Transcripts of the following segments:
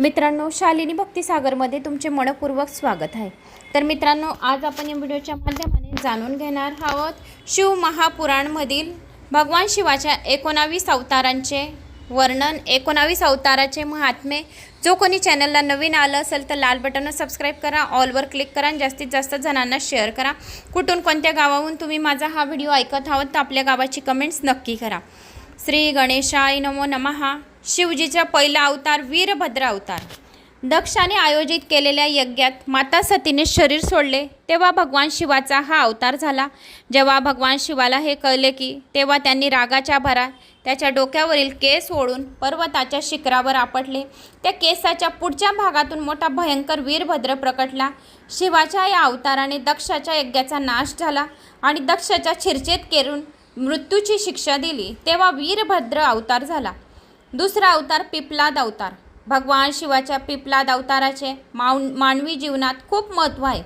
मित्रांनो शालिनी भक्तिसागरमध्ये तुमचे मनपूर्वक स्वागत आहे. तर मित्रांनो आज आपण या व्हिडिओच्या माध्यमाने जाणून घेणार आहोत शिव महापुराणमधील भगवान शिवाच्या एकोणावीस अवतारांचे वर्णन एकोणावीस अवताराचे महात्मे. जो कोणी चॅनलला नवीन आलं असेल तर लाल बटनवर सबस्क्राईब करा ऑलवर क्लिक करा आणि जास्तीत जास्त जणांना शेअर करा. कुठून कोणत्या गावाहून तुम्ही माझा हा व्हिडिओ ऐकत आहोत तर आपल्या गावाची कमेंट्स नक्की करा. श्री गणेशाय नमो नमहा शिवजीचा पहिला अवतार वीरभद्र अवतार. दक्षाने आयोजित केलेल्या यज्ञात माता सतीने शरीर सोडले तेव्हा भगवान शिवाचा हा अवतार झाला. जेव्हा भगवान शिवाला हे कळले की तेव्हा त्यांनी रागाच्या भरात त्याच्या डोक्यावरील केस ओढून पर्वताच्या शिखरावर आपटले. त्या केसाच्या पुढच्या भागातून मोठा भयंकर वीरभद्र प्रकटला. शिवाच्या या अवताराने दक्षाच्या यज्ञाचा नाश झाला आणि दक्षाच्या छिरचेत केरून मृत्यूची शिक्षा दिली. तेव्हा वीरभद्र अवतार झाला. दुसरा अवतार पिपलाद अवतार. भगवान शिवाच्या पिपलाद अवताराचे माव मानवी जीवनात खूप महत्त्व आहे.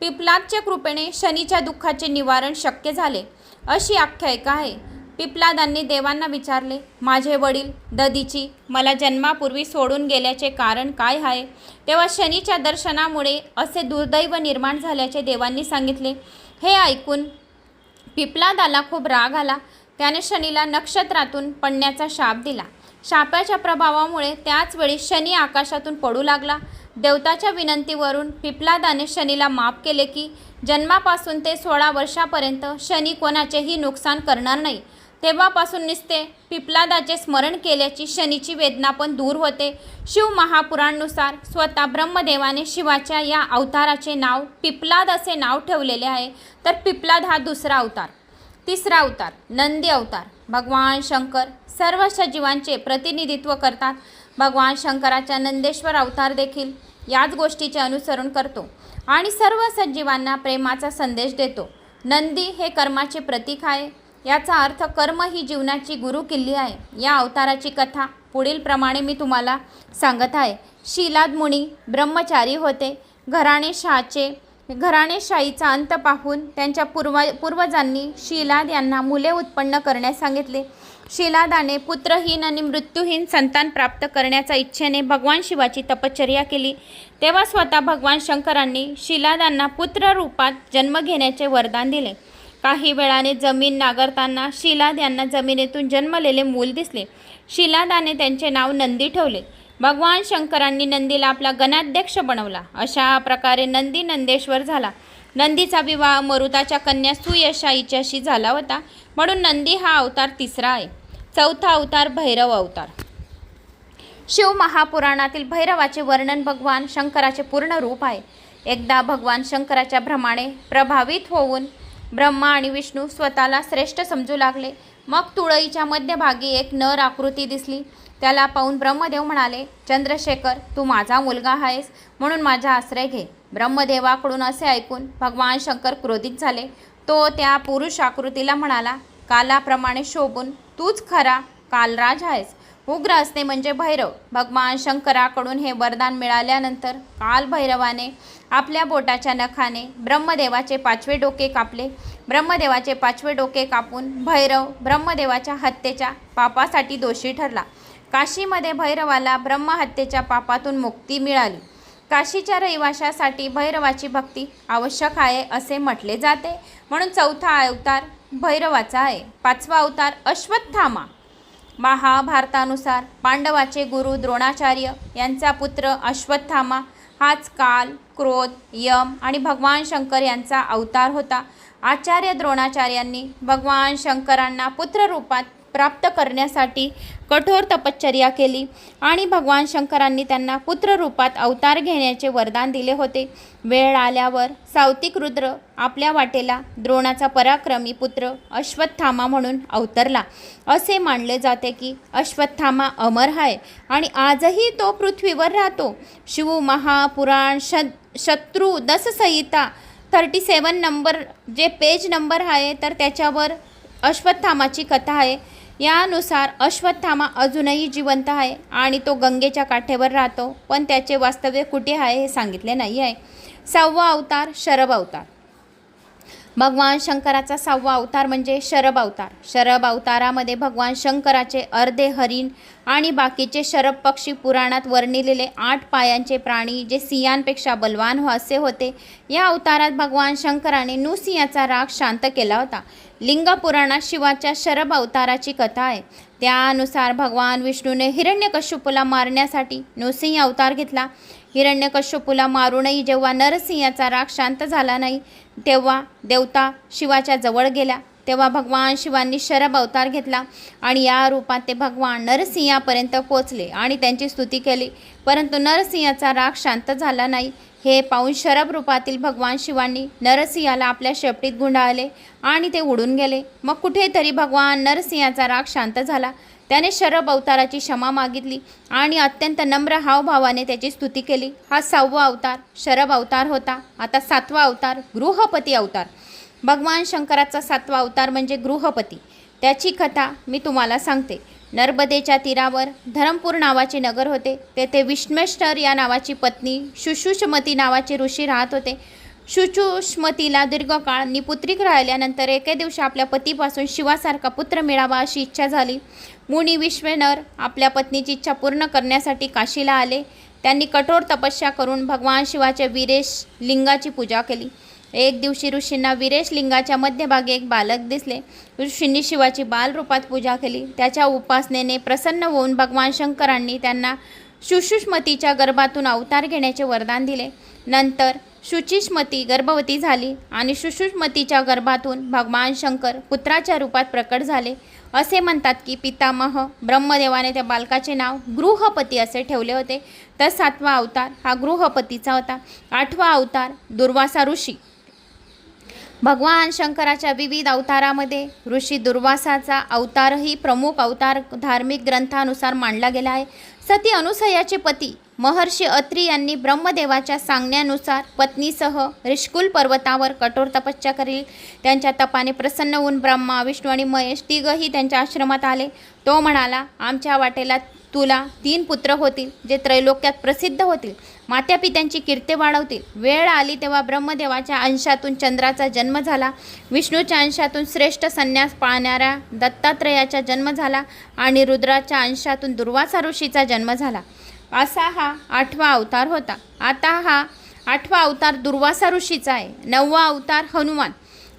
पिपलादच्या कृपेने शनीच्या दुःखाचे निवारण शक्य झाले. अशी आख्यायिका आहे. पिपलादांनी देवांना विचारले माझे वडील ददीची मला जन्मापूर्वी सोडून गेल्याचे कारण काय आहे? तेव्हा शनीच्या दर्शनामुळे असे दुर्दैव निर्माण झाल्याचे देवांनी सांगितले. हे ऐकून पिपलादाला खूप राग आला. त्याने शनीला नक्षत्रातून पडण्याचा शाप दिला. शापाच्या प्रभावामुळे त्याच वेळी शनी आकाशातून पडू लागला. देवताच्या विनंतीवरून पिपलादाने शनीला माफ केले की जन्मापासून ते सोळा वर्षापर्यंत शनी कोणाचेही नुकसान करणार नाही. तेव्हापासून निसते पिपलादाचे स्मरण केल्याची शनीची वेदना पण दूर होते. शिव महापुराणनुसार स्वतः ब्रह्मदेवाने शिवाच्या या अवताराचे नाव पिपलाद असे नाव ठेवलेले आहे. तर पिपलाद हा दुसरा अवतार. तिसरा अवतार नंदी अवतार. भगवान शंकर सर्व सजीवांचे प्रतिनिधित्व करतात. भगवान शंकराच्या नंदेश्वर अवतार देखील याच गोष्टीचे अनुसरण करतो आणि सर्व सजीवांना प्रेमाचा संदेश देतो. नंदी हे कर्माचे प्रतीक आहे. याचा अर्थ कर्म ही जीवनाची गुरुकिल्ली आहे. या अवताराची कथा पुढील प्रमाणे मी तुम्हाला सांगत आहे. शिलाद मुनी ब्रह्मचारी होते. घराणे शहाचे घराणेशाहीचा अंत पाहून त्यांच्या पूर्व पूर्वजांनी शिलाद यांना मुले उत्पन्न करण्यास सांगितले. शिलादाने पुत्रहीन आणि मृत्यूहीन संतान प्राप्त करण्याच्या इच्छेने भगवान शिवाची तपश्चर्या केली. तेव्हा स्वतः भगवान शंकरांनी शिलादांना पुत्र रूपात जन्म घेण्याचे वरदान दिले. काही वेळाने जमीन नांगरताना शिलाद यांना जमिनीतून जन्मलेले मूल दिसले. शिलादाने त्यांचे नाव नंदी ठेवले. भगवान शंकरांनी नंदीला आपला गणाध्यक्ष बनवला. अशा प्रकारे नंदी नंदेश्वर झाला. नंदीचा विवाह मरुताच्या कन्या सुयशा हिच्याशी झाला होता. म्हणून नंदी हा अवतार तिसरा आहे. चौथा अवतार भैरव अवतार. शिव महापुराणातील भैरवाचे वर्णन भगवान शंकराचे पूर्ण रूप आहे. एकदा भगवान शंकराच्या भ्रमाने प्रभावित होऊन ब्रह्मा आणि विष्णू स्वतःला श्रेष्ठ समजू लागले. मग तुळईच्या मध्यभागी एक नर आकृती दिसली. त्याला पाहून ब्रह्मदेव म्हणाले चंद्रशेखर तू माझा मुलगा आहेस म्हणून माझा आश्रय घे. ब्रह्मदेवाकडून असे ऐकून भगवान शंकर क्रोधित झाले. तो त्या पुरुष आकृतीला म्हणाला कालाप्रमाणे शोभून तूच खरा कालराज आहेस. उग्र असणे म्हणजे भैरव. भगवान शंकराकडून हे वरदान मिळाल्यानंतर कालभैरवाने आपल्या बोटाच्या नखाने ब्रह्मदेवाचे पाचवे डोके कापले. ब्रह्मदेवाचे पाचवे डोके कापून भैरव ब्रह्मदेवाच्या हत्येच्या पापासाठी दोषी ठरला. काशीमध्ये भैरवाला ब्रह्महत्येच्या पापातून मुक्ती मिळाली. काशीच्या रहिवाशासाठी भैरवाची भक्ती आवश्यक आहे असे म्हटले जाते. म्हणून चौथा अवतार भैरवाचा आहे. पाचवा अवतार अश्वत्थामा. महाभारतानुसार पांडवाचे गुरु द्रोणाचार्य यांचा पुत्र अश्वत्थामा हाच काल क्रोध यम आणि भगवान शंकर यांचा अवतार होता. आचार्य द्रोणाचार्यांनी भगवान शंकरांना पुत्ररूपात प्राप्त करण्यासाठी कठोर तपश्चर्या केली आणि भगवान शंकरांनी त्यांना पुत्ररूपात अवतार घेण्याचे वरदान दिले होते. वेळ आल्यावर सावतिक रुद्र आपल्या वाटेला द्रोणाचा पराक्रमी पुत्र अश्वत्थामा म्हणून अवतरला. असे मानले जाते की अश्वत्थामा अमर आहे आणि आजही तो पृथ्वीवर राहतो. शिव महापुराण श शत्रू दससंहिता थर्टी सेवन नंबर जे पेज नंबर आहे तर त्याच्यावर अश्वत्थामाची कथा आहे. यानुसार अश्वत्थामा अजूनही जिवंत आहे आणि तो गंगेच्या काठेवर राहतो पण त्याचे वास्तव्य कुठे आहे हे सांगितले नाही आहे. सहावा अवतार शरभ अवतार. भगवान शंकराचा सहावा अवतार म्हणजे शरभ अवतार. शरभ अवतारामध्ये भगवान शंकराचे अर्धे हरिण आणि बाकीचे शरभ पक्षी पुराणात वर्णिलेले आठ पायांचे प्राणी जे सिंहांपेक्षा बलवान हो असे होते या अवतारात भगवान शंकराने नुसिंहाचा राग शांत केला होता. लिंगपुराणात शिवाच्या शरभ अवताराची कथा आहे. त्यानुसार भगवान विष्णूने हिरण्यकश्यपूला मारण्यासाठी नृसिंह अवतार घेतला. हिरण्यकश्यपूला मारूनही जेव्हा नरसिंहाचा राग शांत झाला नाही तेव्हा देवता शिवाच्या जवळ गेल्या. तेव्हा भगवान शिवांनी शरभ अवतार घेतला आणि या रूपात ते भगवान नरसिंहापर्यंत पोचले आणि त्यांची स्तुती केली. परंतु नरसिंहाचा राग शांत झाला नाही. हे पाहून शरभ रूपातील भगवान शिवांनी नरसिंहाला आपल्या शेपटीत गुंडाळले आणि ते उडून गेले. मग कुठेतरी भगवान नरसिंहाचा राग शांत झाला. त्याने शरभ अवताराची क्षमा मागितली आणि अत्यंत नम्र हावभावाने त्याची स्तुती केली. हा सहावा अवतार शरभ अवतार होता. आता सातवा अवतार गृहपती अवतार. भगवान शंकराचा सातवा अवतार म्हणजे गृहपती. त्याची कथा मी तुम्हाला सांगते. नर्मदेच्या तीरावर धरमपूर नावाचे नगर होते. तेथे विष्णेश्वर या नावाची पत्नी शुशुष्मती नावाचे ऋषी राहत होते. शुचुष्मतीला दीर्घकाळ निपुत्रिक राहिल्यानंतर एके दिवशी आपल्या पतीपासून शिवासारखा पुत्र मिळावा अशी इच्छा झाली. मुनी विश्वेनर आपल्या पत्नीची इच्छा पूर्ण करण्यासाठी काशीला आले. त्यांनी कठोर तपस्या करून भगवान शिवाच्या वीरेश लिंगाची पूजा केली. एक दिवशी ऋषींना विरेश लिंगाच्या मध्यभागी एक बालक दिसले. ऋषींनी शिवाची बालरूपात पूजा केली. त्याच्या उपासनेने प्रसन्न होऊन भगवान शंकरांनी त्यांना सुषुष्मतीच्या गर्भातून अवतार घेण्याचे वरदान दिले. नंतर शुचिष्मती गर्भवती झाली आणि सुषुष्मतीच्या गर्भातून भगवान शंकर पुत्राच्या रूपात प्रकट झाले. असे म्हणतात की पितामह ब्रह्मदेवाने त्या बालकाचे नाव गृहपती असे ठेवले होते. तर सातवा अवतार हा गृहपतीचा होता. आठवा अवतार दुर्वासा ऋषी. भगवान शंकराच्या विविध अवतारामध्ये ऋषी दुर्वासाचा अवतारही प्रमुख अवतार धार्मिक ग्रंथानुसार मांडला गेला आहे. सती अनुसयाचे पती महर्षी अत्री यांनी ब्रह्मदेवाच्या सांगण्यानुसार पत्नीसह रिष्कुल पर्वतावर कठोर तपस्या करील. त्यांच्या तपाने प्रसन्न होऊन ब्रह्मा विष्णू आणि महेश तिघही त्यांच्या आश्रमात आले. तो म्हणाला आमच्या वाटेला तुला तीन पुत्र होतील जे त्रैलोक्यात प्रसिद्ध होतील. मात्यापित्यांची कीर्ती वाढवतील. वेळ आली तेव्हा ब्रह्मदेवाच्या अंशातून चंद्राचा जन्म झाला. विष्णूच्या अंशातून श्रेष्ठ संन्यास पाळणाऱ्या दत्तात्रयाचा जन्म झाला आणि रुद्राच्या अंशातून दुर्वासा ऋषीचा जन्म झाला. असा हा आठवा अवतार होता. आता हा आठवा अवतार दुर्वासा ऋषीचा आहे. नववा अवतार हनुमान.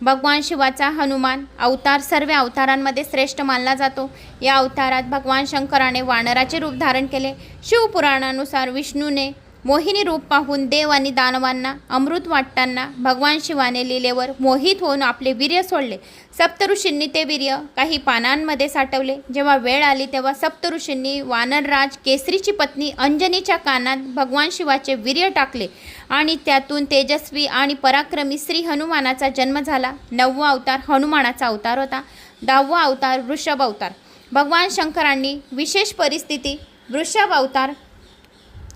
भगवान शिवाचा हनुमान अवतार सर्व अवतारांमध्ये श्रेष्ठ मानला जातो. या अवतारात भगवान शंकराने वानराचे रूप धारण केले. शिवपुराणानुसार विष्णूने मोहिनी रूप पाहून देव आणि दानवांना अमृत वाटताना भगवान शिवाने लिलेवर मोहित होऊन आपले वीर्य सोडले. सप्तऋषींनी ते वीर्य काही पानांमध्ये साठवले. जेव्हा वेळ आली तेव्हा सप्तऋषींनी वानरराज केसरीची पत्नी अंजनीच्या कानात भगवान शिवाचे वीर्य टाकले आणि त्यातून तेजस्वी आणि पराक्रमी श्री हनुमानाचा जन्म झाला. नववा अवतार हनुमानाचा अवतार होता. दहावा अवतार वृषभ अवतार. भगवान शंकरांनी विशेष परिस्थिती वृषभ अवतार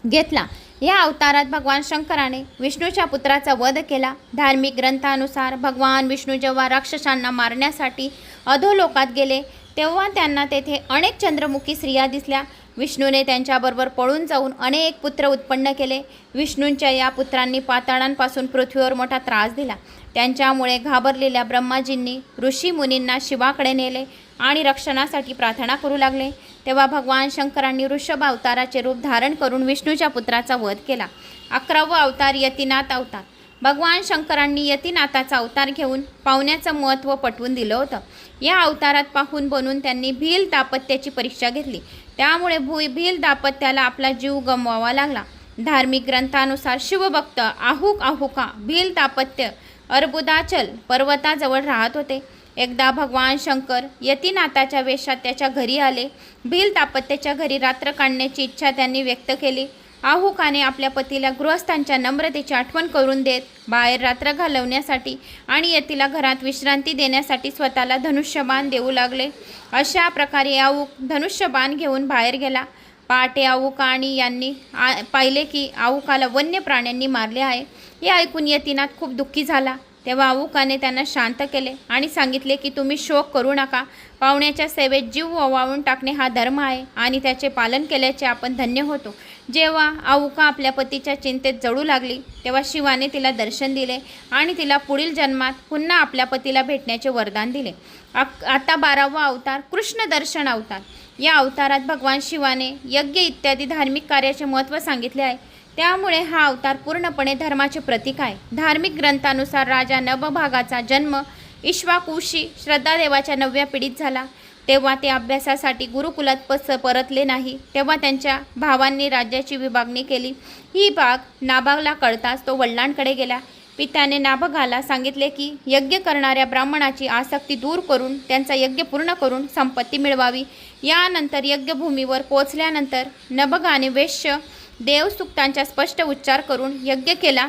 घेतला. या अवतारात भगवान शंकराने विष्णूच्या पुत्राचा वध केला. धार्मिक ग्रंथानुसार भगवान विष्णू जेव्हा राक्षसांना मारण्यासाठी अधोलोकात गेले तेव्हा त्यांना तेथे अनेक चंद्रमुखी स्त्रिया दिसल्या. विष्णूने त्यांच्याबरोबर पळून जाऊन अनेक पुत्र उत्पन्न केले. विष्णूंच्या या पुत्रांनी पाताळांपासून पृथ्वीवर मोठा त्रास दिला. त्यांच्यामुळे घाबरलेल्या ब्रह्माजींनी ऋषी मुनींना शिवाकडे नेले आणि रक्षणासाठी प्रार्थना करू लागले. तेव्हा भगवान शंकरांनी ऋषभ अवताराचे रूप धारण करून विष्णूच्या पुत्राचा वध केला. अकरावा अवतार यतिनाथ अवतार. भगवान शंकरांनी यतिनाथाचा अवतार घेऊन पाहुण्याचं महत्त्व पटवून दिलं होतं. या अवतारात पाहून बनून त्यांनी भील दापत्याची परीक्षा घेतली. त्यामुळे भुई भील दापत्याला आपला जीव गमवावा लागला. धार्मिक ग्रंथानुसार शिवभक्त आहुक आहुका भील दापत्य अर्बुदाचल पर्वताजवळ राहत होते. एकदा भगवान शंकर यतिनाथाच्या वेशात त्याच्या घरी आले. भील दापत्याच्या घरी रात्र काढण्याची इच्छा त्यांनी व्यक्त केली. आहुकाने आपल्या पतीला गृहस्थांच्या नम्रतेची आठवण करून देत बाहेर रात्र घालवण्यासाठी आणि यतीला घरात विश्रांती देण्यासाठी स्वतःला धनुष्यबाण देऊ लागले. अशा प्रकारे आऊक धनुष्यबाण घेऊन बाहेर गेला. पहाटे आऊका आणि यांनी आ पाहिले की आऊकाला वन्य प्राण्यांनी मारले आहे. हे ऐकून यतीनाथ खूप दुःखी झाला. तेव्हा आऊकाने त्यांना शांत केले आणि सांगितले की तुम्ही शोक करू नका. पाहुण्याच्या सेवेत जीव ओवाळून टाकणे हा धर्म आहे आणि त्याचे पालन केल्याचे आपण धन्य होतो. जेव्हा आऊका आपल्या पतीच्या चिंतेत जळू लागली तेव्हा शिवाने तिला दर्शन दिले आणि तिला पुढील जन्मात पुन्हा आपल्या पतीला भेटण्याचे वरदान दिले. आता बारावा अवतार कृष्ण दर्शन अवतार. या अवतारात भगवान शिवाने यज्ञ इत्यादी धार्मिक कार्याचे महत्त्व सांगितले आहे. त्यामुळे हा अवतार पूर्णपणे धर्माचे प्रतीक आहे. धार्मिक ग्रंथानुसार राजा नवभागाचा जन्म इश्वाकुशी श्रद्धादेवाच्या नवव्या पिढीत झाला. तेव्हा ते अभ्यासासाठी गुरुकुलात पस परतले नाही. तेव्हा त्यांच्या भावांनी राज्याची विभागणी केली. ही बाग नाभागला कळताच तो वडिलांकडे गेला. पित्याने नाभगाला सांगितले की यज्ञ करणाऱ्या ब्राह्मणाची आसक्ती दूर करून त्यांचा यज्ञ पूर्ण करून संपत्ती मिळवावी. यानंतर यज्ञभूमीवर पोचल्यानंतर नभगाने वेश्य देवसुक्तांचा स्पष्ट उच्चार करून यज्ञ केला.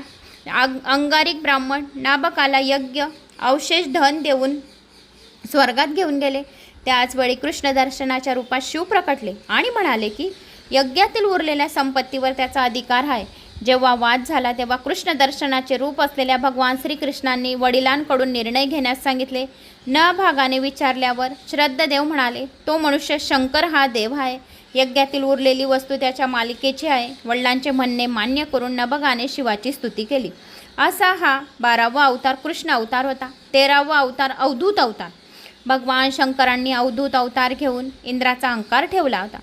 अंगारिक ब्राह्मण नाभकाला यज्ञ अवशेष धन देऊन स्वर्गात घेऊन गेले. त्याचवेळी कृष्ण दर्शनाच्या रूपात शिव प्रकटले आणि म्हणाले की यज्ञातील उरलेल्या संपत्तीवर त्याचा अधिकार आहे. जेव्हा वाद झाला तेव्हा कृष्ण दर्शनाचे रूप असलेल्या भगवान श्रीकृष्णांनी वडिलांकडून निर्णय घेण्यास सांगितले. न भागाने विचारल्यावर श्रद्धदेव म्हणाले तो मनुष्य शंकर हा देव आहे. यज्ञातील उरलेली वस्तू त्याच्या मालिकेची आहे. वडिलांचे म्हणणे मान्य करून नभगाने शिवाची स्तुती केली. असा हा बारावा अवतार कृष्ण अवतार होता. तेरावा अवतार अवधूत अवतार. भगवान शंकरांनी अवधूत अवतार घेऊन इंद्राचा अंकार ठेवला होता.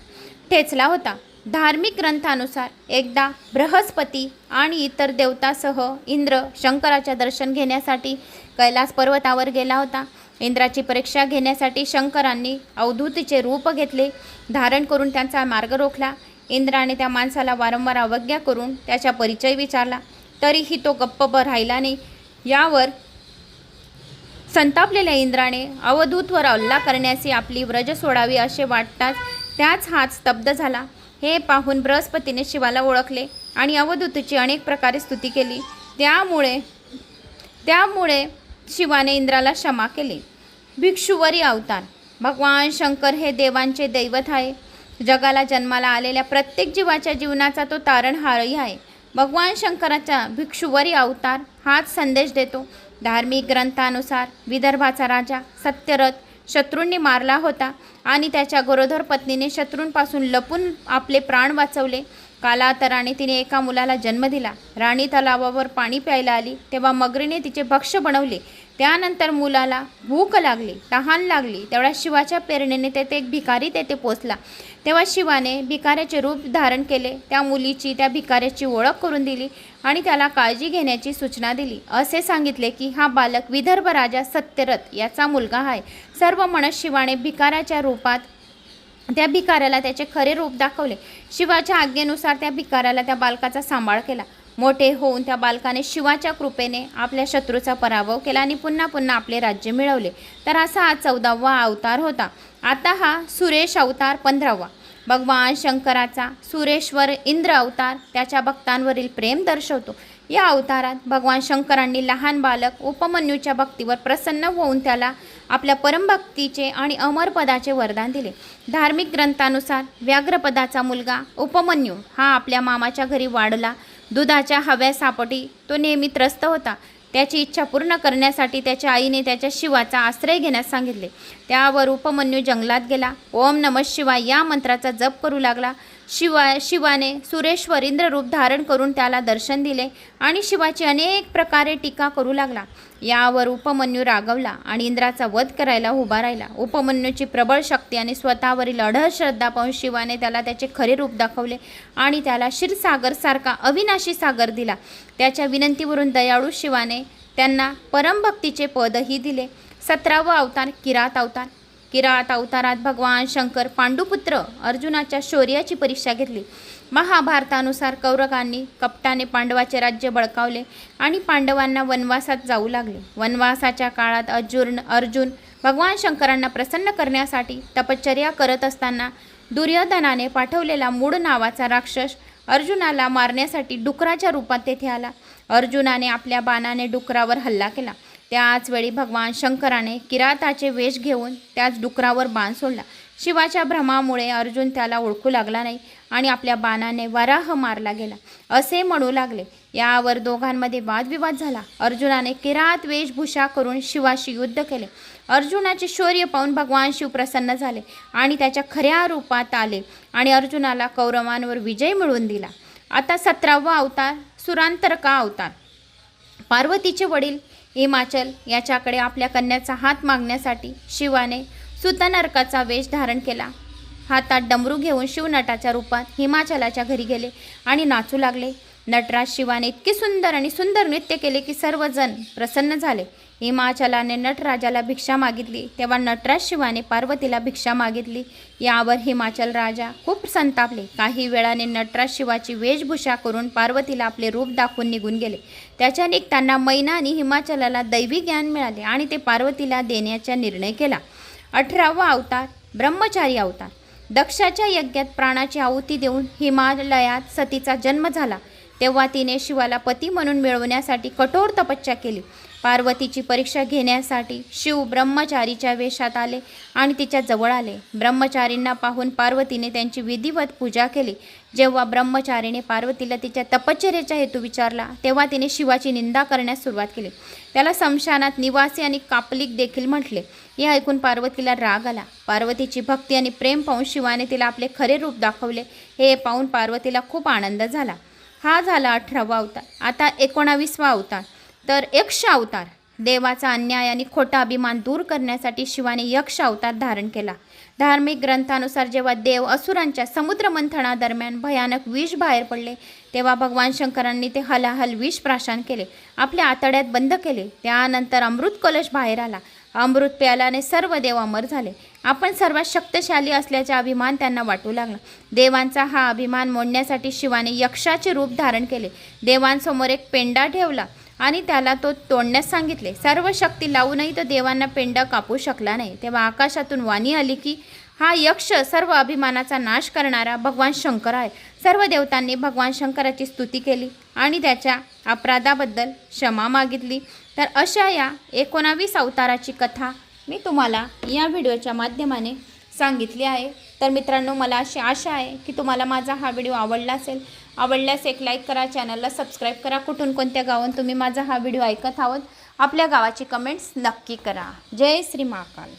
ठेचला होता. धार्मिक ग्रंथानुसार एकदा बृहस्पती आणि इतर देवतासह इंद्र शंकराच्या दर्शन घेण्यासाठी कैलास पर्वतावर गेला होता. इंद्राची परीक्षा घेण्यासाठी शंकरांनी अवधूतीचे रूप घेतले धारण करून त्यांचा मार्ग रोखला. इंद्राने त्या माणसाला वारंवार अवज्ञा करून त्याचा परिचय विचारला. तरीही तो गप्प ब राहिला नाही. यावर संतापलेल्या इंद्राने अवधूतवर हल्ला करण्याची आपली व्रज सोडावी असे वाटताच त्याच हात स्तब्ध झाला. हे पाहून बृहस्पतीने शिवाला ओळखले आणि अवधूतची अनेक प्रकारे स्तुती केली. त्यामुळे त्यामुळे शिवाने इंद्राला क्षमा केली. भिक्षुवरी अवतार. भगवान शंकर हे देवांचे दैवत आहे. जगाला जन्माला आलेल्या प्रत्येक जीवाच्या जीवनाचा तो तारणहारही आहे. भगवान शंकराचा भिक्षुवरी अवतार हाच संदेश देतो. धार्मिक ग्रंथानुसार विदर्भाचा राजा सत्यरथ शत्रूंनी मारला होता आणि त्याच्या गरोदर पत्नीने शत्रूंपासून लपून आपले प्राण वाचवले. कालांतराने तिने एका मुलाला जन्म दिला. राणी तलावावर पाणी प्यायला आली. तेव्हा मगरीने तिचे भक्ष बनवले. त्यानंतर मुलाला भूक लागली तहान लागली तेवढ्या शिवाच्या प्रेरणेने तेथे एक भिकारी तेथे पोचला. तेव्हा शिवाने भिकाऱ्याचे रूप धारण केले त्या मुलीची त्या भिकाऱ्याची ओळख करून दिली आणि त्याला काळजी घेण्याची सूचना दिली. असे सांगितले की हा बालक विदर्भ राजा सत्यरथ याचा मुलगा आहे. सर्व म्हणत शिवाने भिकाऱ्याच्या रूपात त्या भिकाऱ्याला त्याचे खरे रूप दाखवले. शिवाच्या आज्ञेनुसार त्या भिकाऱ्याला त्या बालकाचा सांभाळ केला. मोठे होऊन त्या बालकाने शिवाच्या कृपेने आपल्या शत्रूचा पराभव केला आणि पुन्हा पुन्हा आपले राज्य मिळवले. तर असा हा चौदावा अवतार होता. आता हा सुरेश अवतार पंधरावा. भगवान शंकराचा सुरेश्वर इंद्र अवतार त्याच्या भक्तांवरील प्रेम दर्शवतो. या अवतारात भगवान शंकरांनी लहान बालक उपमन्यूच्या भक्तीवर प्रसन्न होऊन त्याला आपल्या परमभक्तीचे आणि अमरपदाचे वरदान दिले. धार्मिक ग्रंथानुसार व्याघ्रपदाचा मुलगा उपमन्यू हा आपल्या मामाच्या घरी वाढला दुधाच्या हव्यासापोटी तो नेहमी त्रस्त होता. त्याची इच्छा पूर्ण करण्यासाठी त्याच्या आईने त्याच्या शिवाचा आश्रय घेण्यास सांगितले. त्यावर उपमन्यू जंगलात गेला. ओम नम शिवाय या मंत्राचा जप करू लागला. शिवा शिवाने सुरेश्वर इंद्ररूप धारण करून त्याला दर्शन दिले आणि शिवाची अनेक प्रकारे टीका करू लागला. यावर उपमन्यू रागवला आणि इंद्राचा वध करायला उभा राहिला. उपमन्यूची प्रबळ शक्ती आणि स्वतःवरील अढळ श्रद्धा पाहून शिवाने त्याला त्याचे खरे रूप दाखवले आणि त्याला क्षीरसागरसारखा अविनाशी सागर दिला. त्याच्या विनंतीवरून दयाळू शिवाने त्यांना परमभक्तीचे पदही दिले. सतरावं अवतार किरात अवतार. किरात अवतारात भगवान शंकर पांडुपुत्र अर्जुनाच्या शौर्याची परीक्षा घेतली. महाभारतानुसार कौरवांनी कपटाने पांडवाचे राज्य बळकावले आणि पांडवांना वनवासात जाऊ लागले. वनवासाच्या काळात अर्जुन अर्जुन भगवान शंकरांना प्रसन्न करण्यासाठी तपश्चर्या करत असताना दुर्योधनाने पाठवलेला मूळ नावाचा राक्षस अर्जुनाला मारण्यासाठी डुकराच्या रूपात तेथे आला. अर्जुनाने आपल्या बाणाने डुकरावर हल्ला केला. त्याच वेळी भगवान शंकराने किराताचे वेश घेऊन त्याच डुकरावर बाण सोडला. शिवाच्या भ्रमामुळे अर्जुन त्याला ओळखू लागला नाही. आणि आपल्या बाणाने वराह मारला गेला. असे म्हणू लागले. यावर दोघांमध्ये वादविवाद झाला. अर्जुनाने किरात वेशभूषा करून शिवाशी युद्ध केले. अर्जुनाचे शौर्य पाहून भगवान शिव प्रसन्न झाले आणि त्याच्या खऱ्या रूपात आले आणि अर्जुनाला कौरवांवर विजय मिळवून दिला. आता सतरावा अवतार सुरांतरका अवतार? पार्वतीचे वडील हिमाचल याच्याकडे आपल्या कन्याचा हात मागण्यासाठी शिवाने सुतनरकाचा वेश धारण केला. हातात डमरू घेऊन शिवनटाच्या रूपात हिमाचलाच्या घरी गेले आणि नाचू लागले. नटराज शिवाने इतके सुंदर आणि सुंदर नृत्य केले की सर्वजण प्रसन्न झाले. हिमाचलाने नटराजाला भिक्षा मागितली. तेव्हा नटराज शिवाने पार्वतीला भिक्षा मागितली. यावर हिमाचल राजा खूप संतापले. काही वेळाने नटराज शिवाची वेशभूषा करून पार्वतीला आपले रूप दाखवून निघून गेले. त्याच्या निघताना मैना आणि हिमाचलाला दैवी ज्ञान मिळाले आणि ते पार्वतीला देण्याचा निर्णय केला. अठरावा अवतार ब्रह्मचारी अवतार. दक्षाच्या यज्ञात प्राणाची आहुती देऊन हिमालयात सतीचा जन्म झाला. तेव्हा तिने शिवाला पती म्हणून मिळवण्यासाठी कठोर तपस्या केली. पार्वतीची परीक्षा घेण्यासाठी शिव ब्रह्मचारीच्या वेशात आले आणि तिच्या जवळ आले. ब्रह्मचारींना पाहून पार्वतीने त्यांची विधिवत पूजा केली. जेव्हा ब्रह्मचारीने पार्वतीला तिच्या तपश्चर्याचा हेतू विचारला तेव्हा तिने शिवाची निंदा करण्यास सुरुवात केली. त्याला समशानात निवासी आणि कापलिक देखील म्हटले. हे ऐकून पार्वतीला राग आला. पार्वतीची भक्ती आणि प्रेम पाहून शिवाने तिला आपले खरे रूप दाखवले. हे पाहून पार्वतीला खूप आनंद झाला. हा झाला अठरावा अवतार. आता एकोणावीसवा अवतार. तर यक्ष अवतार देवाचा अन्याय आणि खोटा अभिमान दूर करण्यासाठी शिवाने यक्ष अवतार धारण केला. धार्मिक ग्रंथानुसार जेव्हा देव असुरांच्या समुद्र मंथनादरम्यान भयानक विष बाहेर पडले तेव्हा भगवान शंकरांनी ते हलाहल विष प्राशन केले आपल्या आतड्यात बंद केले. त्यानंतर अमृत कलश बाहेर आला. अमृत प्याल्याने सर्व देव अमर झाले. आपण सर्वात शक्तिशाली असल्याचा अभिमान त्यांना वाटू लागला. देवांचा हा अभिमान मोडण्यासाठी शिवाने यक्षाचे रूप धारण केले. देवांसमोर एक पेंडा ठेवला. आणि त्याला तो तोडण्यास सांगितले. सर्व शक्ती लावूनही तो देवांना पेंडा कापू शकला नाही. तेव्हा आकाशातून वाणी आली की हा यक्ष सर्व अभिमानाचा नाश करणारा भगवान शंकर आहे. सर्व देवतांनी भगवान शंकराची स्तुती केली आणि त्याच्या अपराधाबद्दल क्षमा मागितली. तर अशा या एकोणावीस अवताराची कथा मी तुम्हाला या व्हिडिओच्या माध्यमाने सांगितली आहे. तर मित्रांनो मला अशी आशा आहे की तुम्हाला माझा हा व्हिडिओ आवडला असेल. आवडल्यास एक लाईक करा चॅनलला सबस्क्राईब करा. कुठून कोणत्या गावात तुम्ही माझा हा व्हिडिओ ऐकत आहोत आपल्या गावाची कमेंट्स नक्की करा. जय श्री महाकाल.